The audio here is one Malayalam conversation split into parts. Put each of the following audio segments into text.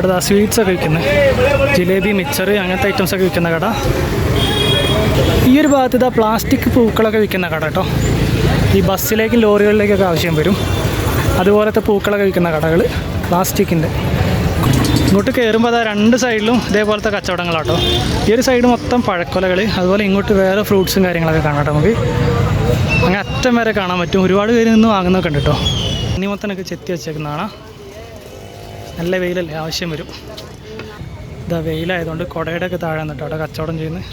ഇവിടെ സ്വീറ്റ്സ് ഒക്കെ വിൽക്കുന്നത് ജിലേബി മിച്ചർ അങ്ങനത്തെ ഐറ്റംസ് ഒക്കെ വിൽക്കുന്ന കട. ഈ ഒരു ഭാഗത്ത് ഇതാ പ്ലാസ്റ്റിക് പൂക്കളൊക്കെ വിൽക്കുന്ന കട കേട്ടോ ഈ ബസ്സിലേക്കും ലോറികളിലേക്കൊക്കെ ആവശ്യം വരും. അതുപോലത്തെ പൂക്കളൊക്കെ വിൽക്കുന്ന കടകൾ പ്ലാസ്റ്റിക്കിന്റെ ഇങ്ങോട്ട് കയറുമ്പോൾ അതാ രണ്ട് സൈഡിലും ഇതേപോലത്തെ കച്ചവടങ്ങളാട്ടോ ഈ ഒരു സൈഡ് മൊത്തം പഴക്കൊലകൾ അതുപോലെ ഇങ്ങോട്ട് വേറെ ഫ്രൂട്ട്സും കാര്യങ്ങളൊക്കെ കാണാം കേട്ടോ നമുക്ക്. അങ്ങനെ അറ്റം വരെ കാണാൻ പറ്റും. ഒരുപാട് പേര് നിന്ന് വാങ്ങുന്നൊക്കെ ഉണ്ട് കേട്ടോ ഇനി മൊത്തനൊക്കെ ചെത്തി വെച്ചേക്കുന്നതാണ്. നല്ല വെയിലല്ലേ? ആവശ്യം വരും. ഇതാ വെയിലായതുകൊണ്ട് കുടയുടെ ഒക്കെ താഴെ നിന്നിട്ടോ അവിടെ കച്ചവടം ചെയ്യുന്നത്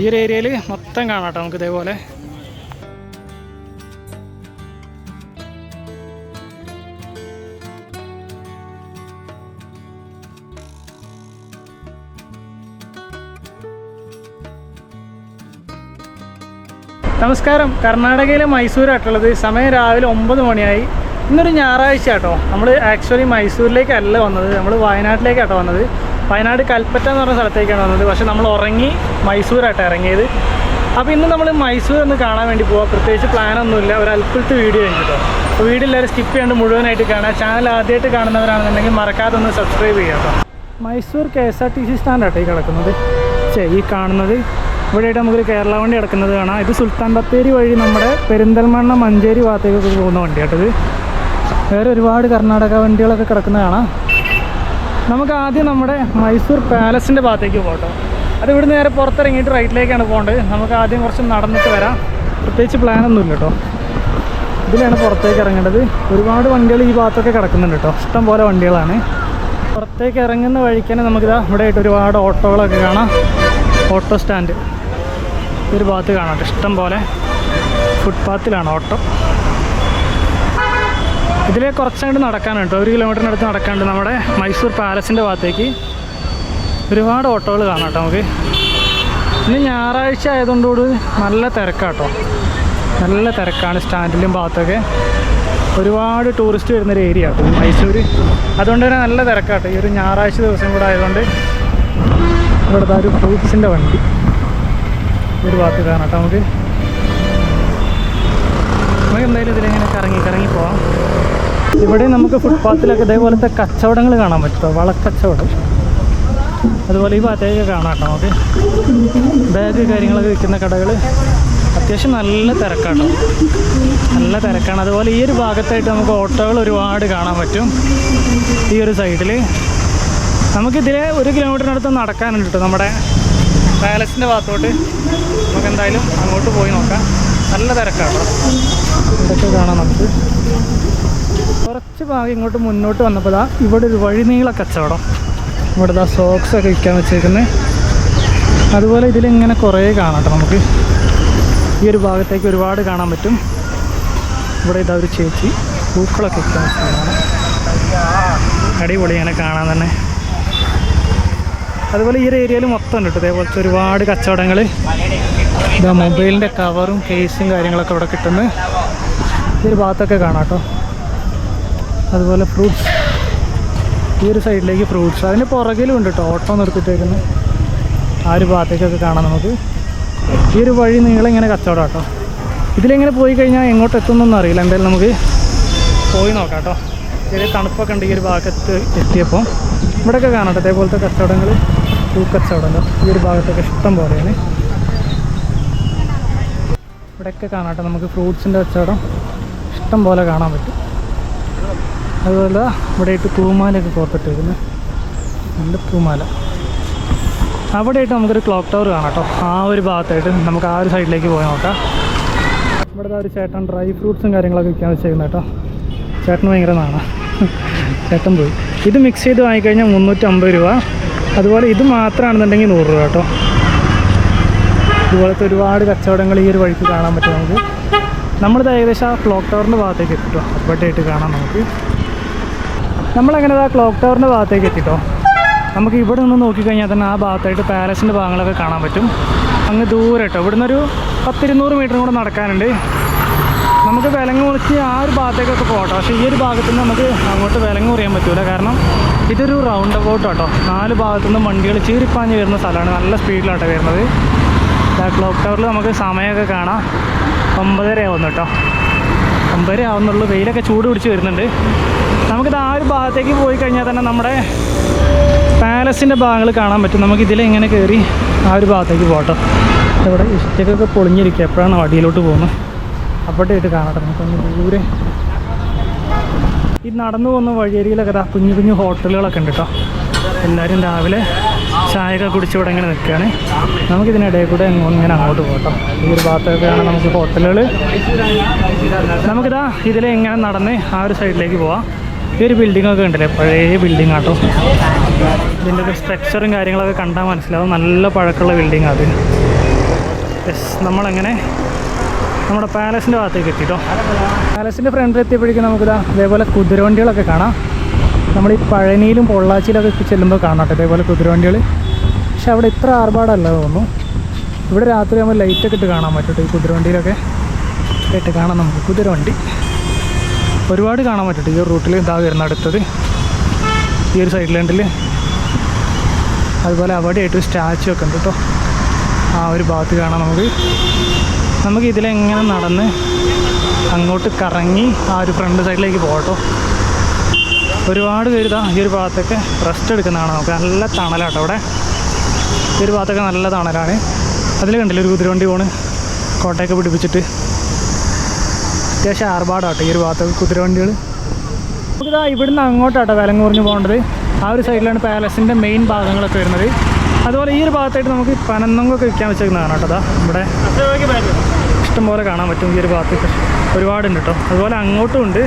ഈ ഒരു ഏരിയയിൽ മൊത്തം കാണാം കേട്ടോ നമുക്ക് ഇതേപോലെ. നമസ്കാരം. കർണാടകയിലെ മൈസൂരായിട്ടുള്ളത് സമയം രാവിലെ ഒമ്പത് മണിയായി. ഇന്നൊരു ഞായറാഴ്ച കേട്ടോ. നമ്മൾ ആക്ച്വലി മൈസൂരിലേക്കല്ല വന്നത്. നമ്മൾ വയനാട്ടിലേക്കാട്ടോ വന്നത്. വയനാട് കൽപ്പറ്റ എന്ന് പറഞ്ഞ സ്ഥലത്തേക്കാണ് വന്നത്. പക്ഷേ നമ്മൾ ഉറങ്ങി മൈസൂരാട്ടോ ഇറങ്ങിയത്. അപ്പോൾ ഇന്ന് നമ്മൾ മൈസൂർ ഒന്ന് കാണാൻ വേണ്ടി പോവാം. പ്രത്യേകിച്ച് പ്ലാനൊന്നുമില്ല ഒരു അൽപ്പത്തെ വീഡിയോ ഉണ്ട് കേട്ടോ. അപ്പോൾ വീഡിയോ എല്ലാവരും സ്കിപ്പ് ചെയ്യാണ്ട് മുഴുവനായിട്ട് കാണാം. ചാനൽ ആദ്യമായിട്ട് കാണുന്നവരാണെന്നുണ്ടെങ്കിൽ മറക്കാതെ ഒന്ന് സബ്സ്ക്രൈബ് ചെയ്യാം കേട്ടോ. Mysore K S R T C സ്റ്റാൻഡാട്ടോ ഈ കിടക്കുന്നത്. ചേ ഈ കാണുന്നത് ഇവിടെയായിട്ട് നമുക്കൊരു കേരള വണ്ടി കിടക്കുന്നത് കാണാം. ഇത് സുൽത്താൻ ബത്തേരി വഴി നമ്മുടെ പെരിന്തൽമണ്ണ മഞ്ചേരി ഭാഗത്തേക്കൊക്കെ പോകുന്ന വണ്ടിയാട്ടത് വേറെ ഒരുപാട് കർണാടക വണ്ടികളൊക്കെ കിടക്കുന്ന കാണാം. നമുക്ക് ആദ്യം നമ്മുടെ മൈസൂർ പാലസിന്റെ ഭാഗത്തേക്ക് പോകട്ടോ. അത് ഇവിടെ നേരെ പുറത്തിറങ്ങിയിട്ട് റൈറ്റിലേക്കാണ് പോകേണ്ടത്. നമുക്ക് ആദ്യം കുറച്ച് നടന്നിട്ട് വരാം. പ്രത്യേകിച്ച് പ്ലാനൊന്നുമില്ല കേട്ടോ. ഇതിലാണ് പുറത്തേക്ക് ഇറങ്ങേണ്ടത്. ഒരുപാട് വണ്ടികൾ ഈ ഭാഗത്തൊക്കെ കിടക്കുന്നുണ്ട് കേട്ടോ. ഇഷ്ടം പോലെ വണ്ടികളാണ്. പുറത്തേക്ക് ഇറങ്ങുന്ന വഴിക്ക് തന്നെ നമുക്കിതാ ഇവിടെ ആയിട്ട് ഒരുപാട് ഓട്ടോകളൊക്കെ കാണാം. Auto stand. ഒരു ഭാഗത്ത് കാണാം ഇഷ്ടം പോലെ ഫുട്പാത്തിലാണ് ഓട്ടോ. ഇതിലെ കുറച്ചങ്ങോട്ട് നടക്കാനുണ്ട്. കേട്ടോ ഒരു കിലോമീറ്ററിനടുത്ത് നടക്കാനുണ്ട് നമ്മുടെ മൈസൂർ പാലസിന്റെ ഭാഗത്തേക്ക്. ഒരുപാട് ഓട്ടോകൾ കാണാം കേട്ടോ നമുക്ക്. ഇന്ന് ഞായറാഴ്ച ആയതുകൊണ്ടുകൂടി നല്ല തിരക്കാട്ടോ. നല്ല തിരക്കാണ് സ്റ്റാൻഡിലും ഭാഗത്തൊക്കെ. ഒരുപാട് ടൂറിസ്റ്റ് വരുന്നൊരു ഏരിയ കേട്ടോ മൈസൂർ അതുകൊണ്ട് തന്നെ നല്ല തിരക്കാട്ടോ. ഈ ഒരു ഞായറാഴ്ച ദിവസം കൂടെ ആയതുകൊണ്ട് ഇവിടുത്തെ ഒരു ഫ്രൂട്ട്സിന്റെ വണ്ടി ഒരു ഭാഗത്ത് കാണാം കേട്ടോ നമുക്ക്. നമുക്ക് എന്തായാലും ഇതിലിങ്ങനെ കറങ്ങി കറങ്ങി പോവാം. ഇവിടെ നമുക്ക് ഫുട്പാത്തിലൊക്കെ ഇതേപോലത്തെ കച്ചവടങ്ങൾ കാണാൻ പറ്റുമോ വളക്കച്ചവടം. അതുപോലെ ഈ ഭാഗത്തേക്ക് കാണാം കേട്ടോ നമുക്ക്. ബാഗ് കാര്യങ്ങളൊക്കെ വിൽക്കുന്ന കടകൾ അത്യാവശ്യം നല്ല തിരക്കാണ്. നല്ല തിരക്കാണ്. അതുപോലെ ഈ ഒരു ഭാഗത്തായിട്ട് നമുക്ക് ഓട്ടോകൾ ഒരുപാട് കാണാൻ പറ്റും. ഈ ഒരു സൈഡിൽ നമുക്കിതിലെ ഒരു കിലോമീറ്ററിനടുത്ത് നടക്കാനുണ്ട് കേട്ടോ നമ്മുടെ പാലസിന്റെ ഭാഗത്തോട്ട്. നമുക്ക് എന്തായാലും അങ്ങോട്ട് പോയി നോക്കാം. നല്ല തിരക്കാട്ടോ ഇതൊക്കെ കാണാം നമുക്ക്. കുറച്ച് ഭാഗം ഇങ്ങോട്ട് മുന്നോട്ട് വന്നപ്പോൾ ഇവിടെ ഒരു വഴിനീള കച്ചവടം. ഇവിടെ ദാ സോക്സ് ഒക്കെ വിൽക്കാൻ വെച്ചേക്കുന്നത് അതുപോലെ ഇതിലിങ്ങനെ കുറേ കാണാം കേട്ടോ നമുക്ക്. ഈ ഒരു ഭാഗത്തേക്ക് ഒരുപാട് കാണാൻ പറ്റും. ഇവിടെ ഇതാ ഒരു ചേച്ചി പൂക്കളൊക്കെ വിൽക്കാൻ വെച്ചതാണ് അടിപൊളി ഇങ്ങനെ കാണാൻ തന്നെ. അതുപോലെ ഈ ഒരു ഏരിയയിൽ മൊത്തം ഉണ്ട് ഇതേപോലത്തെ ഒരുപാട് കച്ചവടങ്ങൾ ഇതാ മൊബൈലിന്റെ കവറും കേസും കാര്യങ്ങളൊക്കെ ഇവിടെ കിട്ടുന്നത് ഈ ഭാഗത്തൊക്കെ കാണാം കേട്ടോ. അതുപോലെ ഫ്രൂട്ട്സ് ഈ ഒരു സൈഡിലേക്ക് ഫ്രൂട്ട്സ് അതിന് പുറകിലും ഉണ്ട് കേട്ടോ ഓട്ടോ നിർത്തിയിട്ടേക്കുന്നു. ആ ഒരു ഭാഗത്തേക്കൊക്കെ കാണാം നമുക്ക്. ഈ ഒരു വഴി നീളം ഇങ്ങനെ കച്ചവടം കേട്ടോ ഇതിലെങ്ങനെ പോയി കഴിഞ്ഞാൽ എങ്ങോട്ട് എത്തുന്നൊന്നും അറിയില്ല. എന്തായാലും നമുക്ക് പോയി നോക്കാം കേട്ടോ. ചെറിയ തണുപ്പൊക്കെ ഉണ്ട് ഈ ഒരു ഭാഗത്ത് എത്തിയപ്പോൾ. ഇവിടെയൊക്കെ കാണാം കേട്ടോ. അതേപോലത്തെ കച്ചവടങ്ങൾ പൂക്കച്ചവടങ്ങൾ ഈ ഒരു ഭാഗത്തൊക്കെ ഇഷ്ടം പോലെയാണ്. ഇവിടെയൊക്കെ കാണാം കേട്ടോ നമുക്ക് ഫ്രൂട്ട്സിന്റെ കച്ചവടം. ഇഷ്ടം പോലെ കാണാൻ പറ്റും. അതുപോലെ ഇവിടെ ഇവിടെയായിട്ട് പൂമാലയൊക്കെ കോർത്തിട്ടിരിക്കുന്നത് നല്ല പൂമാല. അവിടെയായിട്ട് നമുക്കൊരു ക്ലോക്ക് ടവർ കാണാം കേട്ടോ. ആ ഒരു ഭാഗത്തായിട്ട് നമുക്ക് ആ ഒരു സൈഡിലേക്ക് പോയി നോക്കാം. ഇവിടുത്തെ ഒരു ചേട്ടൻ ഡ്രൈ ഫ്രൂട്ട്സും കാര്യങ്ങളൊക്കെ വിൽക്കാൻ ചെയ്യുന്നത് കേട്ടോ. ചേട്ടന് ഭയങ്കര നാണ. ചേട്ടൻ പോയി. ഇത് മിക്സ് ചെയ്ത് വാങ്ങിക്കഴിഞ്ഞാൽ മുന്നൂറ്റമ്പത് രൂപ. അതുപോലെ ഇത് മാത്രമാണെന്നുണ്ടെങ്കിൽ നൂറ് രൂപ കേട്ടോ. ഇതുപോലത്തെ ഒരുപാട് കച്ചവടങ്ങൾ ഈ ഒരു വഴിക്ക് കാണാൻ പറ്റും നമുക്ക്. നമ്മളിത് ഏകദേശം ആ ക്ലോക്ക് ടവറിന്റെ ഭാഗത്തേക്ക് എത്തിട്ടോ. അപ്പോഴായിട്ട് കാണാം നമുക്ക്. നമ്മളങ്ങനെ ആ ക്ലോക്ക് ടവറിന്റെ ഭാഗത്തേക്ക് എത്തിട്ടോ. നമുക്ക് ഇവിടെ നിന്ന് നോക്കിക്കഴിഞ്ഞാൽ തന്നെ ആ ഭാഗത്തായിട്ട് പാലസിന്റെ ഭാഗങ്ങളൊക്കെ കാണാൻ പറ്റും. അങ്ങ് ദൂരെ കേട്ടോ ഇവിടുന്ന് ഒരു പത്തിരുന്നൂറ് മീറ്റർ കൂടെ നടക്കാനുണ്ട്. നമുക്ക് വിലങ്ങ് മുറിച്ച് ആ ഒരു ഭാഗത്തേക്കൊക്കെ പോകട്ടോ. പക്ഷേ ഈ ഒരു ഭാഗത്തു നിന്ന് നമുക്ക് അങ്ങോട്ട് വിലങ്ങ് മുറിയാൻ പറ്റൂല. കാരണം ഇതൊരു റൗണ്ട് അബൌട്ട് കേട്ടോ നാല് ഭാഗത്തു നിന്ന് വണ്ടികൾ ചീറിപ്പാഞ്ഞ് വരുന്ന സ്ഥലമാണ്. നല്ല സ്പീഡിലാട്ടോ വരുന്നത്. ക്ലോക്ക് ടവറിൽ നമുക്ക് സമയമൊക്കെ കാണാം. ഒമ്പതര ആവുന്നു കേട്ടോ ഒമ്പതര ആവുന്നുള്ളൂ വെയിലൊക്കെ ചൂട് പിടിച്ച് വരുന്നുണ്ട്. നമുക്കിത് ആ ഒരു ഭാഗത്തേക്ക് പോയി കഴിഞ്ഞാൽ തന്നെ നമ്മുടെ പാലസിന്റെ ഭാഗങ്ങൾ കാണാൻ പറ്റും. നമുക്ക് ഇതിലെങ്ങനെ കയറി ആ ഒരു ഭാഗത്തേക്ക് പോകട്ടോ. ഇവിടെ ഇഷ്ടക്കൊക്കെ പൊളിഞ്ഞിരിക്കുക. എപ്പോഴാണ് വടിയിലോട്ട് പോകുന്നത്? അപ്പോഴത്തേട്ട് കാണട്ടെ. നമുക്കൊന്ന് ദൂരെ. ഈ നടന്നു പോകുന്ന വഴിയരികിലൊക്കെ കുഞ്ഞു കുഞ്ഞു ഹോട്ടലുകളൊക്കെ ഉണ്ട് കേട്ടോ. എല്ലാവരും രാവിലെ ചായയൊക്കെ കുടിച്ച് ഇവിടെ ഇങ്ങനെ നിൽക്കുകയാണ്. നമുക്കിതിനിടയിൽ കൂടെ ഇങ്ങനെ അങ്ങോട്ട് പോകട്ടോ. ഈ ഒരു ഭാഗത്തൊക്കെയാണ് നമുക്ക് ഹോട്ടലുകൾ. നമുക്കിതാ ഇതിലെ ഇങ്ങനെ നടന്ന് ആ ഒരു സൈഡിലേക്ക് പോവാം. ഈ ഒരു ബിൽഡിംഗ് ഒക്കെ ഉണ്ടല്ലേ പഴയ ബിൽഡിംഗ് ആട്ടോ ഇതിന്റെ ഒരു സ്ട്രക്ചറും കാര്യങ്ങളൊക്കെ കണ്ടാൽ മനസ്സിലാവും. നല്ല പഴക്കമുള്ള ബിൽഡിംഗ് അത്. യെസ് നമ്മളങ്ങനെ നമ്മുടെ പാലസിന്റെ ഭാഗത്തേക്ക് എത്തിട്ടോ. പാലസിന്റെ ഫ്രണ്ടിൽ എത്തിയപ്പോഴേക്കും നമുക്കിതാ ഇതേപോലെ കുതിരവണ്ടികളൊക്കെ കാണാം. നമ്മൾ ഈ പഴനിയിലും പൊള്ളാച്ചിയിലൊക്കെ ചെല്ലുമ്പോൾ കാണാം കേട്ടോ ഇതേപോലെ കുതിരവണ്ടികൾ. പക്ഷെ അവിടെ ഇത്ര ആർഭാടല്ല തോന്നുന്നു. ഇവിടെ രാത്രി ആകുമ്പോൾ ലൈറ്റൊക്കെ ഇട്ട് കാണാൻ പറ്റട്ടെ ഈ കുതിരവണ്ടിയിലൊക്കെ. ഇട്ട് കാണാം നമുക്ക്. കുതിരവണ്ടി. ഒരുപാട് കാണാൻ പറ്റട്ടെ. ഈ റൂട്ടിൽ ഇതാ വരുന്ന അടുത്തത്. ഈ ഒരു സൈഡിലുണ്ടിൽ അതുപോലെ അവിടെ ആയിട്ട് ഒരു സ്റ്റാച്ചു ഒക്കെ ഉണ്ട് കേട്ടോ. ആ ഒരു ഭാഗത്ത് കാണാം നമുക്ക്. നമുക്ക് ഇതിലെങ്ങനെ നടന്ന് അങ്ങോട്ട് കറങ്ങി ആ ഒരു ഫ്രണ്ട് സൈഡിലേക്ക് പോകട്ടോ ഒരുപാട് പേര് ഈ ഒരു ഭാഗത്തൊക്കെ റെസ്റ്റ് എടുക്കുന്നതാണ് നമുക്ക്. നല്ല തണലാട്ടോ അവിടെ. ഒരു ഭാഗത്തൊക്കെ നല്ല തണലാണ്. അതിൽ കണ്ടില്ല ഒരു കുതിരവണ്ടി പോണ്. കോട്ടയൊക്കെ പിടിപ്പിച്ചിട്ട്. അത്യാവശ്യം ആർഭാടാട്ടോ ഈ ഒരു ഭാഗത്തൊക്കെ കുതിരവണ്ടികൾ നമുക്കിതാ ഇവിടുന്ന് അങ്ങോട്ടാട്ടോ വിലങ്ങൂറിഞ്ഞ് പോകേണ്ടത്. ആ ഒരു സൈഡിലാണ് പാലസിന്റെ മെയിൻ ഭാഗങ്ങളൊക്കെ വരുന്നത്. അതുപോലെ ഈ ഒരു ഭാഗത്തായിട്ട് നമുക്ക് പനന്നൊങ്ങൊക്കെ വിൽക്കാൻ വെച്ചേക്കുന്നതാണ് കേട്ടോ അതാ ഇവിടെ. ഇഷ്ടംപോലെ കാണാൻ പറ്റും ഈ ഒരു ഭാഗത്ത്. ഒരുപാടുണ്ട് കേട്ടോ. അതുപോലെ അങ്ങോട്ടും ഉണ്ട്.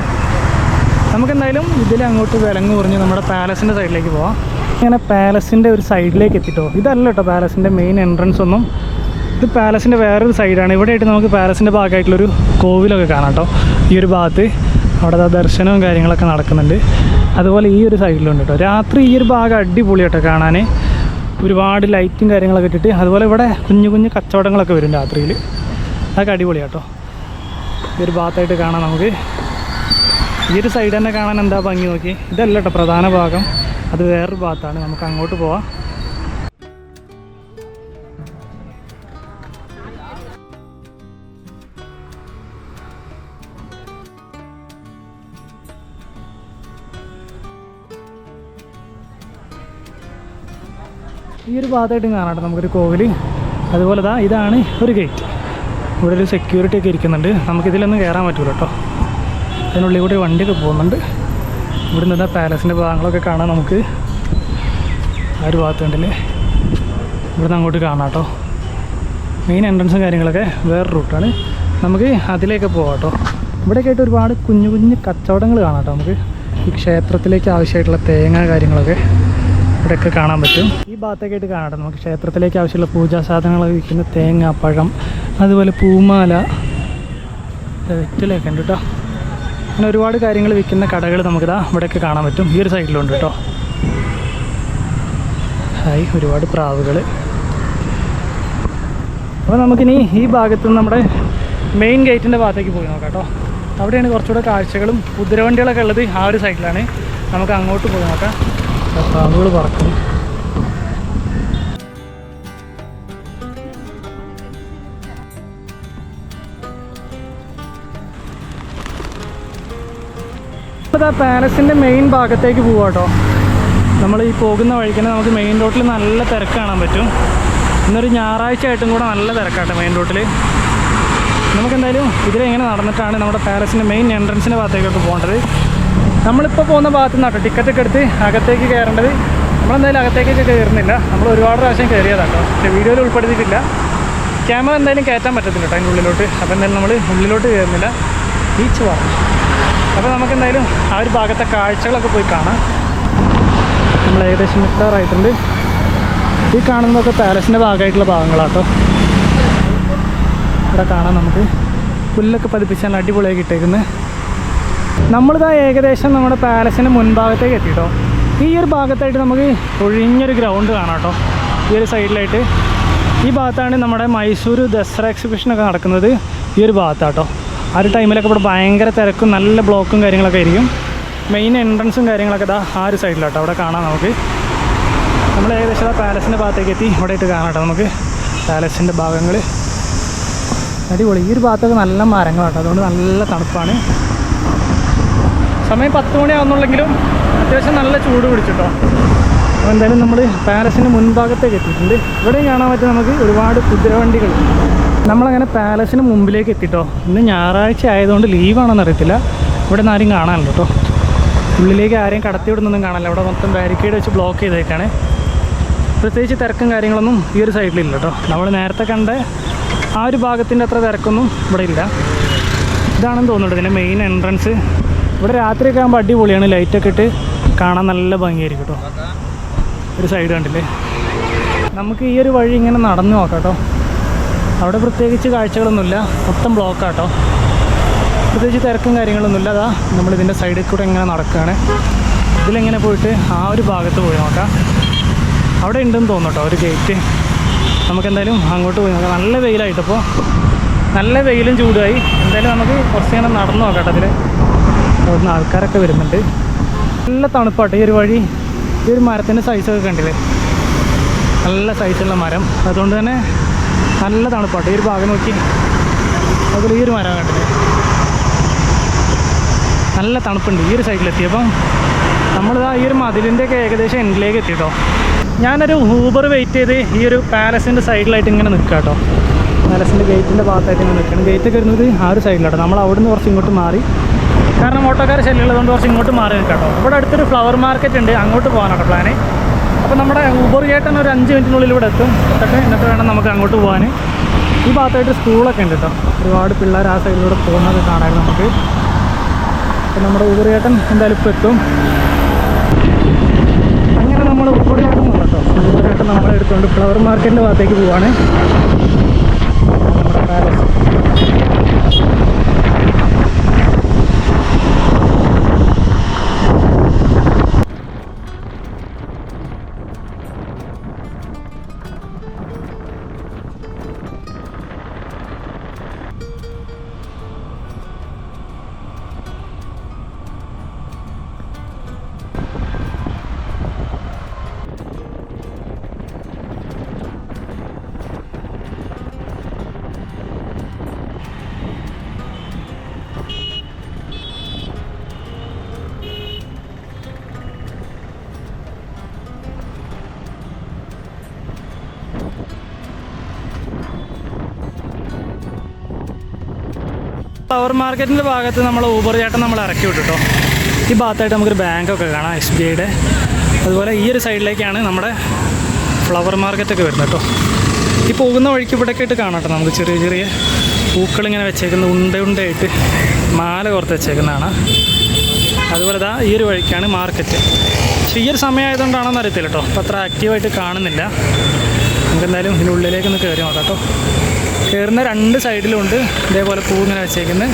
നമുക്കെന്തായാലും ഇതിൽ അങ്ങോട്ട് വിലങ്ങ് കുറഞ്ഞ് നമ്മുടെ പാലസിന്റെ സൈഡിലേക്ക് പോവാം. ഇങ്ങനെ പാലസിന്റെ ഒരു സൈഡിലേക്ക് എത്തിട്ടോ. ഇതല്ല കേട്ടോ പാലസിന്റെ മെയിൻ എൻട്രൻസ് ഒന്നും. ഇത് പാലസിന്റെ വേറൊരു സൈഡാണ്. ഇവിടെ ആയിട്ട് നമുക്ക് പാലസിന്റെ ഭാഗമായിട്ടുള്ളൊരു കോവിലൊക്കെ കാണാം കേട്ടോ ഈ ഒരു ഭാഗത്ത് അവിടെ ദർശനവും കാര്യങ്ങളൊക്കെ നടക്കുന്നുണ്ട്. അതുപോലെ ഈ ഒരു സൈഡിലുണ്ട് കേട്ടോ രാത്രി ഈ ഒരു ഭാഗം അടിപൊളി കേട്ടോ കാണാൻ ഒരുപാട് ലൈറ്റും കാര്യങ്ങളൊക്കെ ഇട്ടിട്ട്. അതുപോലെ ഇവിടെ കുഞ്ഞു കുഞ്ഞു കച്ചവടങ്ങളൊക്കെ വരും രാത്രിയിൽ. അതൊക്കെ അടിപൊളിയാട്ടോ കേട്ടോ ഈ ഒരു ഭാഗത്തായിട്ട് കാണാം നമുക്ക്. ഈ ഒരു സൈഡ് തന്നെ കാണാൻ എന്താ ഭംഗി നോക്കി. ഇതല്ല കേട്ടോ പ്രധാന ഭാഗം. അത് വേറൊരു ഭാഗത്താണ്. നമുക്ക് അങ്ങോട്ട് പോവാം. ഈ ഒരു ഭാഗത്തായിട്ടും കാണാം നമുക്കൊരു കോവിൽ അതുപോലെ ദാ ഇതാണ് ഒരു ഗേറ്റ് ഇവിടെ ഒരു സെക്യൂരിറ്റി ഒക്കെ ഇരിക്കുന്നുണ്ട്. നമുക്കിതിലൊന്നും കയറാൻ പറ്റൂല കേട്ടോ. അതിനുള്ളിൽ കൂടി വണ്ടിയൊക്കെ പോകുന്നുണ്ട്. ഇവിടെ നിന്ന് പാലസിന്റെ ഭാഗങ്ങളൊക്കെ കാണാൻ നമുക്ക്. ആ ഒരു ഭാഗത്തുണ്ടല്ലേ ഇവിടുന്ന് അങ്ങോട്ട് കാണാം കേട്ടോ. മെയിൻ എൻട്രൻസും കാര്യങ്ങളൊക്കെ വേറെ റൂട്ടാണ് നമുക്ക് അതിലേക്ക് പോകാം കേട്ടോ. ഇവിടെയൊക്കെ ആയിട്ട് ഒരുപാട് കുഞ്ഞു കുഞ്ഞു കച്ചവടങ്ങൾ കാണാം കേട്ടോ നമുക്ക്. ഈ ക്ഷേത്രത്തിലേക്ക് ആവശ്യമായിട്ടുള്ള തേങ്ങ കാര്യങ്ങളൊക്കെ ഇവിടെയൊക്കെ കാണാൻ പറ്റും. ഈ ഭാഗത്തൊക്കെ ആയിട്ട് കാണാം നമുക്ക്. ക്ഷേത്രത്തിലേക്ക് ആവശ്യമുള്ള പൂജാ സാധനങ്ങളൊക്കെ വിൽക്കുന്ന തേങ്ങ പഴം അതുപോലെ പൂമാല. വെറ്റിലൊക്കെ ഉണ്ട് കേട്ടോ. അങ്ങനെ ഒരുപാട് കാര്യങ്ങൾ വിൽക്കുന്ന കടകൾ നമുക്കിതാ ഇവിടെയൊക്കെ കാണാൻ പറ്റും. ഈ ഒരു സൈഡിലുണ്ട് കേട്ടോ. ഹായ് ഒരുപാട് പ്രാവുകൾ അപ്പോൾ നമുക്കിനി ഈ ഭാഗത്ത് നമ്മുടെ മെയിൻ ഗേറ്റിന്റെ ഭാഗത്തേക്ക് പോയി നോക്കാം കേട്ടോ. അവിടെയാണ് കുറച്ചുകൂടെ കാഴ്ചകളും കുതിരവണ്ടികളൊക്കെ ഉള്ളത് ആ ഒരു സൈഡിലാണ്. നമുക്ക് അങ്ങോട്ട് പോയി നോക്കാം. പ്രാവുകൾ പറക്കും പാലസിന്റെ മെയിൻ ഭാഗത്തേക്ക് പോവാം കേട്ടോ നമ്മൾ ഈ പോകുന്ന വഴിക്ക് തന്നെ നമുക്ക് മെയിൻ റോട്ടിൽ നല്ല തിരക്ക് കാണാൻ പറ്റും. ഇന്നൊരു ഞായറാഴ്ച ആയിട്ടും കൂടെ നല്ല തിരക്കാട്ടോ മെയിൻ റോട്ടിൽ നമുക്കെന്തായാലും ഇതിലെങ്ങനെ നടന്നിട്ടാണ് നമ്മുടെ പാലസിന്റെ മെയിൻ എൻട്രൻസിന്റെ ഭാഗത്തേക്കൊക്കെ പോകേണ്ടത്? നമ്മളിപ്പോൾ പോകുന്ന ഭാഗത്ത് നിന്നാട്ടോ ടിക്കറ്റ് ഒക്കെ എടുത്ത് അകത്തേക്ക് കയറേണ്ടത്. നമ്മളെന്തായാലും അകത്തേക്കൊക്കെ കയറുന്നില്ല. നമ്മൾ ഒരുപാട് പ്രാവശ്യം കയറിയതാട്ടോ. പക്ഷേ വീഡിയോയിൽ ഉൾപ്പെടുത്തിയിട്ടില്ല. ക്യാമറ എന്തായാലും കയറ്റാൻ പറ്റത്തില്ല കേട്ടോ അതിന്റെ ഉള്ളിലോട്ട്. അപ്പോൾ എന്തായാലും നമ്മൾ ഉള്ളിലോട്ട് കയറുന്നില്ല. ബീച്ച് പറഞ്ഞു അപ്പോൾ നമുക്ക് എന്തായാലും ആ ഒരു ഭാഗത്തെ കാഴ്ചകളൊക്കെ പോയി കാണാം. നമ്മൾ ഏകദേശം എത്താറായിട്ടുണ്ട് ഈ കാണുന്നതൊക്കെ പാലസിന്റെ ഭാഗമായിട്ടുള്ള ഭാഗങ്ങളാട്ടോ. ഇവിടെ കാണാം നമുക്ക്. പുല്ലൊക്കെ പതിപ്പിച്ചാൽ അടിപൊളിയായി ഇട്ടേക്കുന്നത് നമ്മളിതാ ഏകദേശം നമ്മുടെ പാലസിന്റെ മുൻഭാഗത്തേക്ക് എത്തിയിട്ടോ ഈ ഒരു ഭാഗത്തായിട്ട് നമുക്ക് ഒഴിഞ്ഞൊരു ഗ്രൗണ്ട് കാണാം കേട്ടോ ഈ ഒരു സൈഡിലായിട്ട്. ഈ ഭാഗത്താണ് നമ്മുടെ മൈസൂർ ദസറ എക്സിബിഷനൊക്കെ നടക്കുന്നത് ഈ ഒരു ഭാഗത്താട്ടോ. ആ ഒരു ടൈമിലൊക്കെ ഇവിടെ ഭയങ്കര തിരക്കും നല്ല ബ്ലോക്കും കാര്യങ്ങളൊക്കെ ആയിരിക്കും. മെയിൻ എൻട്രൻസും കാര്യങ്ങളൊക്കെ ഇതാ ആ ഒരു സൈഡിലോട്ടോ അവിടെ കാണാം നമുക്ക്. നമ്മൾ ഏകദേശം ആ പാലസിന്റെ ഭാഗത്തേക്ക് എത്തി. ഇവിടെ ഇട്ട് കാണാം കേട്ടോ നമുക്ക്. പാലസിന്റെ ഭാഗങ്ങൾ അടിപൊളി. ഈ ഒരു ഭാഗത്തൊക്കെ നല്ല മരങ്ങളാട്ടോ. അതുകൊണ്ട് നല്ല തണുപ്പാണ്. സമയം പത്ത് മണിയാവുന്നുള്ളെങ്കിലും അത്യാവശ്യം നല്ല ചൂട് പിടിച്ചിട്ടോ. അപ്പോൾ എന്തായാലും നമ്മൾ പാലസിന്റെ മുൻഭാഗത്തേക്ക് എത്തിയിട്ടുണ്ട്. ഇവിടെയും കാണാൻ പറ്റും നമുക്ക് ഒരുപാട് കുതിരവണ്ടികൾ. നമ്മളങ്ങനെ പാലസിന് മുമ്പിലേക്ക് എത്തിട്ടോ. ഇന്ന് ഞായറാഴ്ച ആയതുകൊണ്ട് ലീവാണെന്ന് അറിയത്തില്ല. ഇവിടെ നിന്ന് ആരും കാണാനില്ല കേട്ടോ ഉള്ളിലേക്ക് ആരെയും കടത്തി വിടുന്നൊന്നും കാണില്ല. ഇവിടെ മൊത്തം ബാരിക്കേഡ് വെച്ച് ബ്ലോക്ക് ചെയ്തേക്കാണ്. പ്രത്യേകിച്ച് തിരക്കും കാര്യങ്ങളൊന്നും ഈ ഒരു സൈഡിലില്ല കേട്ടോ നമ്മൾ നേരത്തെ കണ്ട ആ ഒരു ഭാഗത്തിന്റെ അത്ര തിരക്കൊന്നും ഇവിടെ ഇല്ല. ഇതാണെന്ന് തോന്നുന്നുണ്ട് ഇതിന്റെ മെയിൻ എൻട്രൻസ് ഇവിടെ രാത്രിയൊക്കെ ആകുമ്പോൾ അടിപൊളിയാണ്. ലൈറ്റൊക്കെ ഇട്ട് കാണാൻ നല്ല ഭംഗിയായിരിക്കും കേട്ടോ ഒരു സൈഡ് കണ്ടില്ലേ? നമുക്ക് ഈ ഒരു വഴി ഇങ്ങനെ നടന്നു നോക്കാം കേട്ടോ അവിടെ പ്രത്യേകിച്ച് കാഴ്ചകളൊന്നുമില്ല. മൊത്തം ബ്ലോക്കാട്ടോ പ്രത്യേകിച്ച് തിരക്കും കാര്യങ്ങളൊന്നുമില്ല. അതാ നമ്മളിതിന്റെ സൈഡിൽ കൂടെ ഇങ്ങനെ നടക്കുകയാണ് ഇതിലെങ്ങനെ പോയിട്ട് ആ ഒരു ഭാഗത്ത് പോയി നോക്കാം. അവിടെ ഉണ്ടെന്ന് തോന്നുന്നു കേട്ടോ ഒരു ഗേറ്റ് നമുക്ക് എന്തായാലും അങ്ങോട്ട് പോയി നോക്കാം. നല്ല വെയിലായിട്ടപ്പോൾ നല്ല വെയിലും ചൂടായി എന്തായാലും നമുക്ക് കുറച്ച് ഇങ്ങനെ നടന്നു നോക്കാം അതിൽ അവിടുന്ന് ആൾക്കാരൊക്കെ വരുന്നുണ്ട്. നല്ല തണുപ്പാട്ടോ. ഈ ഒരു വഴി ഈ ഒരു മരത്തിന്റെ സൈസൊക്കെ കണ്ടില്ലേ? നല്ല സൈസുള്ള മരം. അതുകൊണ്ട് തന്നെ നല്ല തണുപ്പാട്ടോ. ഈ ഒരു ഭാഗം നോക്കി. അതുപോലെ ഈ ഒരു മരം കണ്ടില്ലേ? നല്ല തണുപ്പുണ്ട് ഈ ഒരു സൈഡിലെത്തിയപ്പം. നമ്മളിതാ ഈ ഒരു മതിലിന്റെയൊക്കെ ഏകദേശം എൻഡിലേക്ക് എത്തിട്ടോ. ഞാനൊരു ഊബർ വെയിറ്റ് ചെയ്ത് ഈ ഒരു പാലസിന്റെ സൈഡിലായിട്ട് ഇങ്ങനെ നിൽക്കുക കേട്ടോ പാലസിന്റെ ഗേറ്റിന്റെ ഭാഗത്തായിട്ട് ഇങ്ങനെ നിൽക്കണം ഗേറ്റൊക്കെ വരുന്നത് ആ ഒരു സൈഡിലാണ് നമ്മൾ അവിടെ നിന്ന് കുറച്ച് ഇങ്ങോട്ട് മാറി. കാരണം ഓട്ടോക്കാർ ശല്യമുള്ളതുകൊണ്ട് കുറച്ച് ഇങ്ങോട്ട് മാറി നിൽക്കാം കേട്ടോ ഇവിടെ അടുത്തൊരു ഫ്ലവർ മാർക്കറ്റ് ഉണ്ട്. അങ്ങോട്ട് പോകാനാട്ടോ പ്ലാന് അപ്പോൾ നമ്മുടെ ഊബർ ചേട്ടൻ ഒരു അഞ്ച് മിനിറ്റിനുള്ളിൽ ഇവിടെ എത്തും. എന്നിട്ട് എന്നിട്ട് വേണം നമുക്ക് അങ്ങോട്ട് പോകാൻ ഈ ഭാഗത്തായിട്ട് സ്കൂളൊക്കെ ഉണ്ട് കേട്ടോ. ഒരുപാട് പിള്ളേർ ആ സൈഡിലൂടെ പോകുന്നത് കാണാൻ നമുക്ക്. അപ്പോൾ നമ്മുടെ ഊബർ ചേട്ടൻ എന്തായാലും ഇപ്പോൾ എത്തും. അങ്ങനെ നമ്മൾ ഊബർ ചേട്ടൻ കേട്ടോ. ഊബർ ചേട്ടൻ നമ്മളെ എടുത്തുകൊണ്ട് ഫ്ലവർ മാർക്കറ്റിന്റെ ഭാഗത്തേക്ക് പോവാണ്. പവർ മാർക്കറ്റിന്റെ ഭാഗത്ത് നമ്മൾ ഊബർ ചേട്ടൻ നമ്മൾ ഇറക്കി വിട്ടിട്ടോ. ഈ ഭാഗത്തായിട്ട് നമുക്കൊരു ബാങ്കൊക്കെ കാണാം എസ് ബി ഐയുടെ അതുപോലെ ഈ ഒരു സൈഡിലേക്കാണ് നമ്മുടെ ഫ്ലവർ മാർക്കറ്റൊക്കെ വരുന്നത് കേട്ടോ. ഈ പോകുന്ന വഴിക്ക് ഇവിടെയൊക്കെ ആയിട്ട് കാണാം കേട്ടോ നമുക്ക് ചെറിയ ചെറിയ പൂക്കളിങ്ങനെ വെച്ചേക്കുന്ന ഉണ്ട ഉണ്ടയായിട്ട് മാല കോർത്ത് വെച്ചേക്കുന്നതാണ്. അതുപോലെ ദാ ഈ ഒരു വഴിക്കാണ് മാർക്കറ്റ് പക്ഷേ ഈ ഒരു സമയമായതുകൊണ്ടാണെന്ന് അറിയത്തില്ല കേട്ടോ. അപ്പോൾ അത്ര ആക്റ്റീവായിട്ട് കാണുന്നില്ല. നമുക്ക് എന്തായാലും ഒന്ന് കയറി നോക്കാം കേട്ടോ. കയറുന്ന രണ്ട് സൈഡിലുണ്ട്. ഇതേപോലെ പൂ ഇങ്ങനെ വെച്ചേക്കുന്നത്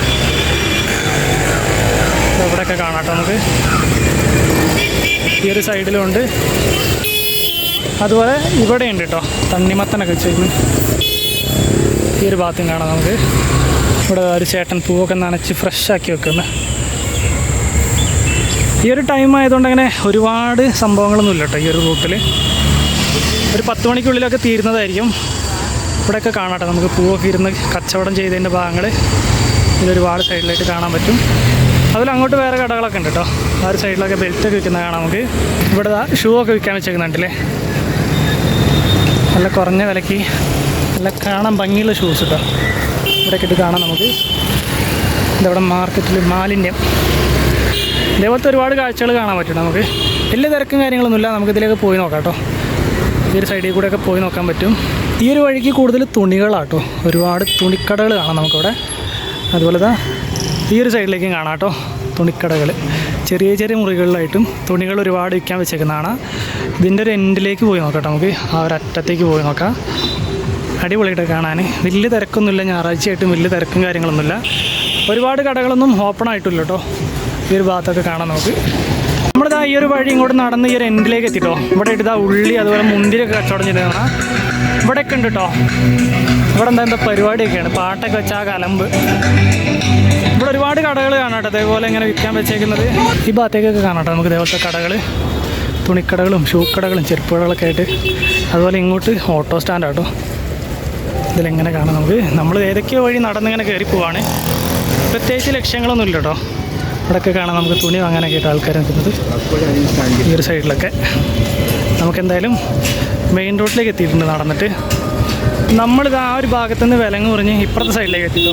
ഇവിടെയൊക്കെ കാണാട്ടോ നമുക്ക്. ഈ ഒരു സൈഡിലുണ്ട്. അതുപോലെ ഇവിടെയുണ്ട് കേട്ടോ തണ്ണിമത്തനൊക്കെ വെച്ചേക്കുന്നു. ഈ ഒരു ഭാഗത്തും കാണാം നമുക്ക്. ഇവിടെ ഒരു ചേട്ടൻ പൂവൊക്കെ നനച്ച് ഫ്രഷ് ആക്കി വെക്കുന്നത് ഈ ഒരു ടൈം ആയതുകൊണ്ട് അങ്ങനെ ഒരുപാട് സംഭവങ്ങളൊന്നും ഇല്ല കേട്ടോ ഈ ഒരു റൂട്ടിൽ ഒരു പത്ത് മണിക്കുള്ളിലൊക്കെ തീരുന്നതായിരിക്കും. ഇവിടെയൊക്കെ കാണാട്ടെ. നമുക്ക് പൂവൊക്കെ ഇരുന്ന് കച്ചവടം ചെയ്തതിന്റെ ഭാഗങ്ങൾ ഇതൊരുപാട് സൈഡിലായിട്ട് കാണാൻ പറ്റും. അതിൽ അങ്ങോട്ട് വേറെ കടകളൊക്കെ ഉണ്ട് കേട്ടോ. ആ ഒരു സൈഡിലൊക്കെ ബെൽറ്റൊക്കെ വിൽക്കുന്ന കാണാം നമുക്ക്. ഇവിടെ ഷൂ ഒക്കെ വിൽക്കാൻ വെച്ചേക്കുന്നുണ്ടല്ലേ? നല്ല കുറഞ്ഞ വിലയ്ക്ക് നല്ല കാണാൻ ഭംഗിയുള്ള ഷൂസ് കേട്ടോ. ഇവിടെയൊക്കെ ഇട്ട് കാണാം നമുക്ക്. ഇതവിടെ മാർക്കറ്റിൽ മാലിന്യം. ഇതേപോലത്തെ ഒരുപാട് കാഴ്ചകൾ കാണാൻ പറ്റും നമുക്ക്. വലിയ തിരക്കും കാര്യങ്ങളൊന്നുമില്ല. നമുക്കിതിലേക്ക് പോയി നോക്കാം കേട്ടോ. ഈ ഒരു സൈഡിൽ കൂടെയൊക്കെ പോയി നോക്കാൻ പറ്റും. ഈ ഒരു വഴിക്ക് കൂടുതൽ തുണികളാട്ടോ. ഒരുപാട് തുണിക്കടകൾ കാണാം നമുക്കിവിടെ. അതുപോലെ ദാ ഈ ഒരു സൈഡിലേക്കും കാണാം കേട്ടോ തുണിക്കടകൾ. ചെറിയ ചെറിയ മുറികളിലായിട്ടും തുണികൾ ഒരുപാട് വിൽക്കാൻ വെച്ചേക്കുന്നതാണ്. ഇതിന്റെ ഒരു എൻഡിലേക്ക് പോയി നോക്കാം നമുക്ക്. ആ ഒരു അറ്റത്തേക്ക് പോയി നോക്കാം. അടിപൊളിയായിട്ട് കാണാൻ. വലിയ തിരക്കൊന്നുമില്ല. ഞായറാഴ്ചയായിട്ടും വലിയ തിരക്കും കാര്യങ്ങളൊന്നുമില്ല. ഒരുപാട് കടകളൊന്നും ഓപ്പൺ ആയിട്ടില്ല കേട്ടോ ഈ ഒരു ഭാഗത്തൊക്കെ കാണാം നമുക്ക്. നമ്മളിതാ ഈ ഒരു വഴി ഇങ്ങോട്ട് നടന്ന് ഈ ഒരു എൻഡിലേക്ക് എത്തിട്ടോ. ഇവിടെ ഇതാ ഉള്ളി അതുപോലെ മുന്തിരിയൊക്കെ കച്ചവടം ചെയ്തതാണ് ഇവിടെയൊക്കെ ഉണ്ട് കേട്ടോ ഇവിടെ എന്താ എന്താ പരിപാടിയൊക്കെയാണ്. പാട്ടൊക്കെ വെച്ചാൽ കലമ്പ്. ഇവിടെ ഒരുപാട് കടകൾ കാണാം കേട്ടോ അതേപോലെ ഇങ്ങനെ വിൽക്കാൻ വെച്ചേക്കുന്നത്. ഈ ഭാഗത്തേക്കൊക്കെ കാണാം കേട്ടോ നമുക്ക് ഇതേപോലത്തെ കടകൾ തുണിക്കടകളും ഷൂ കടകളും ചെരുപ്പ് കടകളൊക്കെ ആയിട്ട് അതുപോലെ ഇങ്ങോട്ട് ഓട്ടോ സ്റ്റാൻഡ് കേട്ടോ ഇതിലെങ്ങനെ കാണാം നമുക്ക്. നമ്മൾ ഏതൊക്കെയോ വഴി നടന്നിങ്ങനെ കയറി പോവാണ്. പ്രത്യേകിച്ച് ലക്ഷ്യങ്ങളൊന്നും ഇല്ല കേട്ടോ ഇവിടെയൊക്കെ കാണാം നമുക്ക് തുണി വാങ്ങാനൊക്കെ ആയിട്ട് ആൾക്കാർ നിൽക്കുന്നത്. ഈ ഒരു സൈഡിലൊക്കെ. നമുക്ക് എന്തായാലും മെയിൻ റോഡിലേക്ക് എത്തിയിട്ടുണ്ട് നടന്നിട്ട്. നമ്മളിത് ആ ഒരു ഭാഗത്തുനിന്ന് വിലങ്ങ് കുറഞ്ഞ് ഇപ്പുറത്തെ സൈഡിലേക്ക് എത്തിയിട്ടു.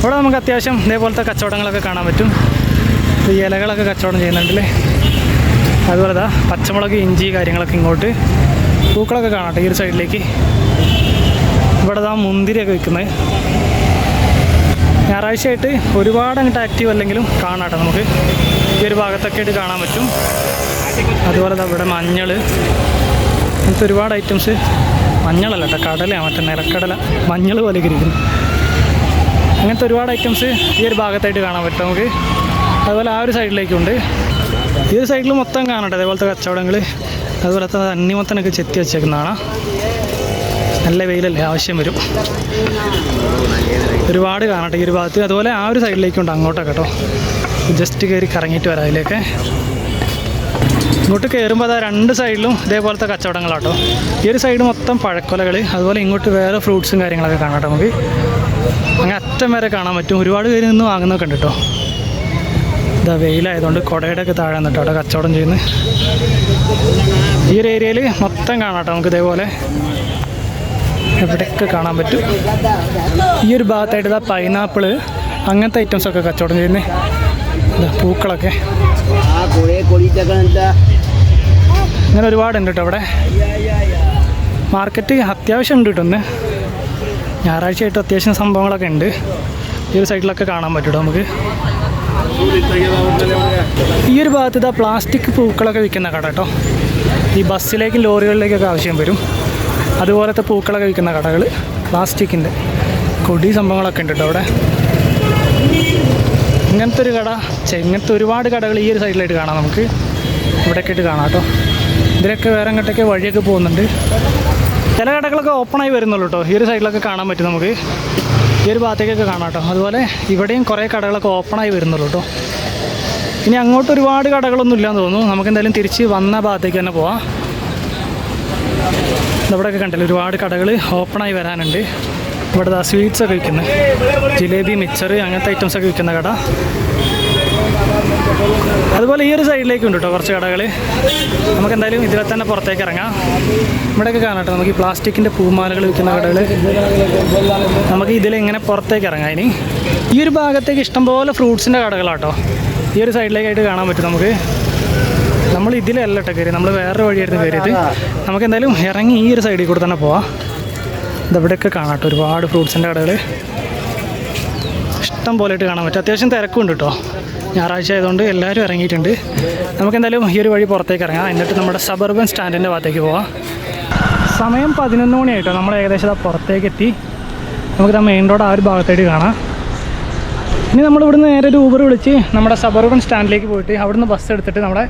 ഇവിടെ നമുക്ക് അത്യാവശ്യം ഇതേപോലത്തെ കച്ചവടങ്ങളൊക്കെ കാണാൻ പറ്റും. ഇലകളൊക്കെ കച്ചവടം ചെയ്യുന്നുണ്ടല്ലേ. അതുപോലെ ദാ പച്ചമുളക് ഇഞ്ചി കാര്യങ്ങളൊക്കെ ഇങ്ങോട്ട് പൂക്കളൊക്കെ കാണട്ടെ ഈ ഒരു സൈഡിലേക്ക് ഇവിടെ ഇതാ മുന്തിരിയൊക്കെ വിൽക്കുന്നത്. ഞായറാഴ്ചയായിട്ട് ഒരുപാട് അങ്ങോട്ട് ആക്റ്റീവ് അല്ലെങ്കിലും കാണാട്ടെ നമുക്ക്. ഈ ഒരു ഭാഗത്തൊക്കെ ആയിട്ട് കാണാൻ പറ്റും. അതുപോലെ ഇവിടെ മഞ്ഞൾ അങ്ങനത്തെ ഒരുപാട് ഐറ്റംസ് മഞ്ഞളല്ല കേട്ടോ കടലയാണ് മറ്റേ നിലക്കടല. മഞ്ഞൾ പോലെ ഇരിക്കുന്നു. അങ്ങനത്തെ ഒരുപാട് ഐറ്റംസ് ഈ ഒരു ഭാഗത്തായിട്ട് കാണാൻ പറ്റും നമുക്ക്. അതുപോലെ ആ ഒരു സൈഡിലേക്കുണ്ട് ഈ ഒരു സൈഡിൽ മൊത്തം കാണട്ടെ അതേപോലത്തെ കച്ചവടങ്ങൾ അതുപോലെ അതുപോലത്തെ അന്നിമത്തനൊക്കെ ചെത്തി വെച്ചേക്കുന്നതാണ് നല്ല വെയിലല്ലേ ആവശ്യം വരും. ഒരുപാട് കാണട്ടെ ഈ ഒരു ഭാഗത്ത്. അതുപോലെ ആ ഒരു സൈഡിലേക്കുണ്ട് അങ്ങോട്ടൊക്കെ കേട്ടോ. ജസ്റ്റ് കയറി കറങ്ങിയിട്ട് വരാം അതിലേക്ക്. ഇങ്ങോട്ട് കയറുമ്പോൾ അതാ രണ്ട് സൈഡിലും ഇതേപോലത്തെ കച്ചവടങ്ങളാട്ടോ. ഈ ഒരു സൈഡ് മൊത്തം പഴക്കൊലകൾ അതുപോലെ ഇങ്ങോട്ട് വേറെ ഫ്രൂട്ട്സും കാര്യങ്ങളൊക്കെ കാണാം നമുക്ക്. അങ്ങനെ അറ്റം വരെ കാണാൻ പറ്റും. ഒരുപാട് പേര് നിന്ന് വാങ്ങുന്നൊക്കെ ഉണ്ട് കേട്ടോ. ഇതാ വെയിലായതുകൊണ്ട് കുടയുടെ ഒക്കെ താഴെ നിന്നിട്ട് അവിടെ കച്ചവടം ചെയ്യുന്നത് ഈ ഒരു ഏരിയയിൽ മൊത്തം കാണാം കേട്ടോ നമുക്ക് ഇതേപോലെ. എവിടെയൊക്കെ കാണാൻ പറ്റും. ഈ ഒരു ഭാഗത്തായിട്ട് ഇതാ പൈനാപ്പിൾ അങ്ങനത്തെ ഐറ്റംസൊക്കെ കച്ചവടം ചെയ്യുന്നത് പൂക്കളൊക്കെ. അങ്ങനെ ഒരുപാടുണ്ട് കേട്ടോ അവിടെ. മാർക്കറ്റ് അത്യാവശ്യം ഉണ്ട് കേട്ടോ ഒന്ന് ഞായറാഴ്ചയായിട്ട് അത്യാവശ്യം സംഭവങ്ങളൊക്കെ ഉണ്ട്. ഈ ഒരു സൈഡിലൊക്കെ കാണാൻ പറ്റും നമുക്ക്. ഈ ഒരു ഭാഗത്ത് ഇതാ പ്ലാസ്റ്റിക് പൂക്കളൊക്കെ വിൽക്കുന്ന കട കേട്ടോ. ഈ ബസ്സിലേക്കും ലോറികളിലേക്കൊക്കെ ആവശ്യം വരും. അതുപോലത്തെ പൂക്കളൊക്കെ വിൽക്കുന്ന കടകൾ പ്ലാസ്റ്റിക്കിന്റെ. കൊടി സംഭവങ്ങളൊക്കെ ഉണ്ട് കേട്ടോ അവിടെ. ഇങ്ങനത്തെ ഒരു കട ഛെ, ഇങ്ങനത്തെ ഒരുപാട് കടകൾ ഈ ഒരു സൈഡിലായിട്ട് കാണാം നമുക്ക്. ഇവിടെയൊക്കെ ആയിട്ട് കാണാം കേട്ടോ. ഇതിലൊക്കെ വേറെ അങ്ങോട്ടൊക്കെ വഴിയൊക്കെ പോകുന്നുണ്ട്. ചില കടകളൊക്കെ ഓപ്പണായി വരുന്നുള്ളൂ കേട്ടോ. ഈ ഒരു സൈഡിലൊക്കെ കാണാൻ പറ്റും നമുക്ക്. ഈ ഒരു ഭാഗത്തേക്കൊക്കെ കാണാം കേട്ടോ. അതുപോലെ ഇവിടെയും കുറേ കടകളൊക്കെ ഓപ്പണായി വരുന്നുള്ളൂ കേട്ടോ. ഇനി അങ്ങോട്ട് ഒരുപാട് കടകളൊന്നും ഇല്ലാന്ന് തോന്നുന്നു. നമുക്ക് എന്തായാലും തിരിച്ച് വന്ന ഭാഗത്തേക്ക് തന്നെ പോവാം. ഇവിടെയൊക്കെ കണ്ടില്ല ഒരുപാട് കടകൾ ഓപ്പണായി വരാനുണ്ട്. ഇവിടെ സ്വീറ്റ്സ് ഒക്കെ വിൽക്കുന്നത് ജിലേബി മിച്ചർ അങ്ങനത്തെ ഐറ്റംസ് ഒക്കെ വിൽക്കുന്ന കട. അതുപോലെ ഈ ഒരു സൈഡിലേക്കും ഉണ്ട് കേട്ടോ കുറച്ച് കടകൾ. നമുക്ക് എന്തായാലും ഇതിലെ തന്നെ പുറത്തേക്ക് ഇറങ്ങാം. ഇവിടെയൊക്കെ കാണട്ടെ നമുക്ക് ഈ പ്ലാസ്റ്റിക്കിന്റെ പൂമാലകൾ വിൽക്കുന്ന കടകൾ. നമുക്ക് ഇതിൽ ഇങ്ങനെ പുറത്തേക്ക് ഇറങ്ങാം ഇനി. ഈ ഒരു ഭാഗത്തേക്ക് ഇഷ്ടംപോലെ ഫ്രൂട്ട്സിന്റെ കടകളാട്ടോ ഈ ഒരു സൈഡിലേക്കായിട്ട് കാണാൻ പറ്റും നമുക്ക്. നമ്മൾ ഇതിലല്ല കേട്ടോ കയറി നമ്മൾ വേറൊരു വഴിയായിരുന്നു കയറിയത്. നമുക്ക് എന്തായാലും ഇറങ്ങി ഈ ഒരു സൈഡിൽ കൂടെ തന്നെ പോവാം. ഇതവിടെയൊക്കെ കാണാം കേട്ടോ. ഒരുപാട് ഫ്രൂട്ട്സിന്റെ കടകൾ. ഇഷ്ടം പോലെയായിട്ട് കാണാൻ പറ്റും. അത്യാവശ്യം തിരക്കുണ്ട് കേട്ടോ. ഞായറാഴ്ച ആയതുകൊണ്ട് എല്ലാവരും ഇറങ്ങിയിട്ടുണ്ട്. നമുക്ക് എന്തായാലും ഈ ഒരു വഴി പുറത്തേക്ക് ഇറങ്ങാം. എന്നിട്ട് നമ്മുടെ സബർബൻ സ്റ്റാൻഡിന്റെ ഭാഗത്തേക്ക് പോവാം. സമയം പതിനൊന്ന് മണിയായിട്ടോ നമ്മൾ ഏകദേശം പുറത്തേക്ക് എത്തി. നമുക്ക് ആ മെയിൻ റോഡ് ആ ഒരു ഭാഗത്തായിട്ട് കാണാം. ഇനി നമ്മൾ ഇവിടുന്ന് നേരെ ഒരു ഊബർ വിളിച്ച് നമ്മുടെ സബർബൻ സ്റ്റാൻഡിലേക്ക് പോയിട്ട് അവിടുന്ന് ബസ് എടുത്തിട്ട് നമ്മുടെ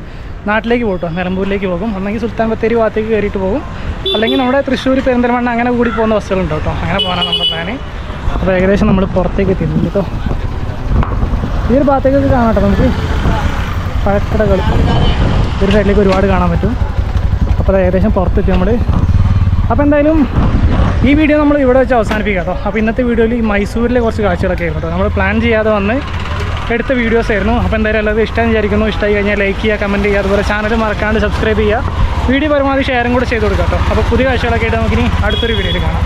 നാട്ടിലേക്ക് പോകട്ടോ നിലമ്പൂരിലേക്ക് പോകും. അല്ലെങ്കിൽ സുൽത്താൻ ബത്തേരി ഭാഗത്തേക്ക് കയറിയിട്ട് പോകും. അല്ലെങ്കിൽ നമ്മുടെ തൃശ്ശൂർ പെരിന്തൽമണ്ണ അങ്ങനെ കൂടി പോകുന്ന ബസ്സുകളുണ്ട് കേട്ടോ. അങ്ങനെ പോകാനാണ് നമ്മുടെ പ്ലാന് അപ്പോൾ ഏകദേശം നമ്മൾ പുറത്തേക്ക് എത്തിയിട്ടുണ്ട് കേട്ടോ ഈ ഒരു ഭാഗത്തേക്കൊക്കെ കാണാം കേട്ടോ നമുക്ക്. പഴക്കടകൾ ഒരു സൈഡിലേക്ക് ഒരുപാട് കാണാൻ പറ്റും. അപ്പോൾ അത് ഏകദേശം പുറത്തെത്തി നമ്മൾ അപ്പോൾ എന്തായാലും ഈ വീഡിയോ നമ്മൾ ഇവിടെ വെച്ച് അവസാനിപ്പിക്കാം കേട്ടോ അപ്പോൾ ഇന്നത്തെ വീഡിയോയിൽ ഈ മൈസൂരിലെ കുറച്ച് കാഴ്ചകളൊക്കെ ആയിരുന്നു കേട്ടോ നമ്മൾ പ്ലാൻ ചെയ്യാതെ വന്ന് എടുത്ത വീഡിയോസ് ആയിരുന്നു. അപ്പോൾ എന്തായാലും എല്ലാവരും ഇഷ്ടം വിചാരിക്കുന്നു. ഇഷ്ടമായി കഴിഞ്ഞാൽ ലൈക്ക് ചെയ്യുക കമന്റ് ചെയ്യുക അതുപോലെ ചാനൽ മറക്കാണ്ട് സബ്സ്ക്രൈബ് ചെയ്യുക. വീഡിയോ പരമാവധി ഷെയറും കൂടെ ചെയ്ത് കൊടുക്കാം കേട്ടോ അപ്പോൾ പുതിയ കാഴ്ചകളൊക്കെ ആയിട്ട് നമുക്കിനി അടുത്തൊരു വീഡിയോയിൽ കാണാം.